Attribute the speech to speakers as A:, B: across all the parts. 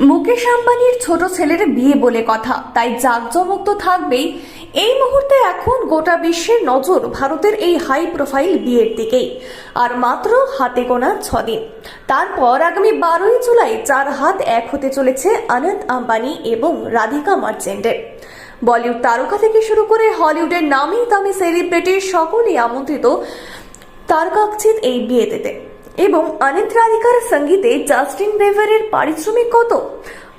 A: মুকেশ আম্বানির ছোট ছেলের বিয়ে বলে কথা। তাই জাঁকজমক তো থাকবেই। এই মুহূর্তে এখন গোটা বিশ্বের নজর ভারতের এই হাই প্রোফাইল বিয়ের দিকেই। আর মাত্র হাতে গোনা ছদিন। তারপর আগামী বারোই জুলাই চার হাত এক হতে চলেছে অনন্ত আম্বানি এবং রাধিকা মার্চেন্টের। বলিউড তারকা থেকে শুরু করে হলিউডের নামি দামি সেলিব্রিটির সকলেই আমন্ত্রিত। তার কাকচিত এই বিয়েতে। এবং অনিত রাধিকার সঙ্গীতে জাস্টিন বেভারের পারিশ্রমিক কত?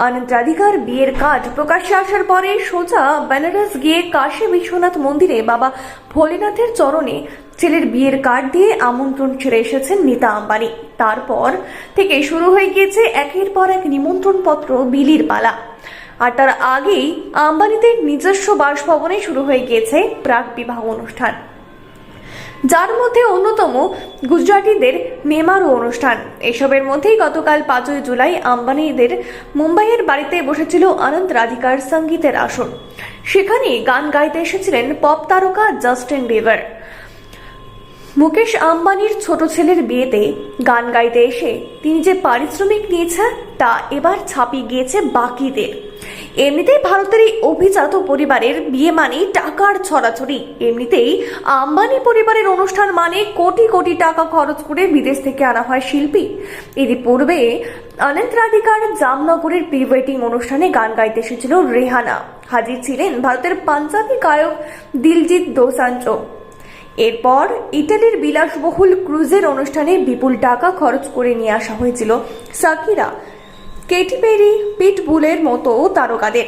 A: অনিত রাধিকার বিয়ের কাজ প্রকাশ্যে আসার পরে সোজা বেনারস গিয়ে কাশী বিশ্বনাথ মন্দিরে বাবা ভোলেনাথের চরণে ছেলের বিয়ের কার্ড দিয়ে আমন্ত্রণ ছেড়ে এসেছেন নীতা আম্বানি। তারপর থেকে শুরু হয়ে গিয়েছে একের পর এক নিমন্ত্রণ পত্র বিলির পালা। আর তার আগেই আম্বানিদের নিজস্ব বাসভবনে শুরু হয়ে গিয়েছে প্রাক বিবাহ অনুষ্ঠান। যার মধ্যে অন্যতম গুজরাটিদের মেমারু অনুষ্ঠান। এসবের মধ্যেই গতকাল পাঁচই জুলাই আম্বানিদের মুম্বাইয়ের বাড়িতে বসেছিল আনন্দ রাধিকার সঙ্গীতের আসর। সেখানে গান গাইতে এসেছিলেন পপ তারকা জাস্টিন বিভার মুকেশ আম্বানির ছোট ছেলের বিয়েতে গান গাইতে এসে তিনি যে পারিশ্রমিক নিয়েছেন, তা এবার ছাপিয়ে গিয়েছে বাকিদের। এমনিতেই ভারতের এই অভিজাত পরিবারের বিয়ে মানে টাকার ছড়াছড়ি। এমনিতেই আম্বানি পরিবারের অনুষ্ঠান মানে কোটি কোটি টাকা খরচ করে বিদেশ থেকে আনা হয় শিল্পী। এরই পূর্বে অনন্ত রাধিকার জামনগরের প্রি ওয়েডিং অনুষ্ঠানে গান গাইতে এসেছিল রেহানা। হাজির ছিলেন ভারতের পাঞ্জাবি গায়ক দিলজিৎ দোসাঞ্চো এরপর ইটালির বিলাসবহুল ক্রুজের অনুষ্ঠানে বিপুল টাকা খরচ করে নিয়ে আসা হয়েছিল সাকিরা। কেটি পেরি পিটবুলের মতো তারকাদের।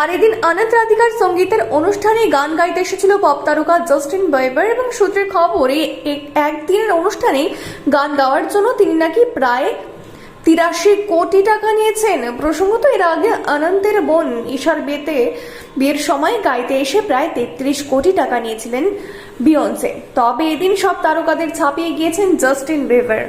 A: আর এদিন অনন্ত রাধিকার সঙ্গীতের অনুষ্ঠানে গান গাইতে এসেছিল পপ তারকা জাস্টিন বাইবার এবং সূত্রের খবর একদিনের অনুষ্ঠানে গান গাওয়ার জন্য তিনি নাকি প্রায় তিরাশি কোটি টাকা নিয়েছেন। প্রসঙ্গত, এর আগে অনন্তের বোন ঈশার বিয়েতে, বিয়ের সময় গাইতে এসে প্রায় তেত্রিশ কোটি টাকা নিয়েছিলেন বিয়ন্সে তবে এদিন সব তারকাদের ছাপিয়ে গিয়েছেন জাস্টিন বেভার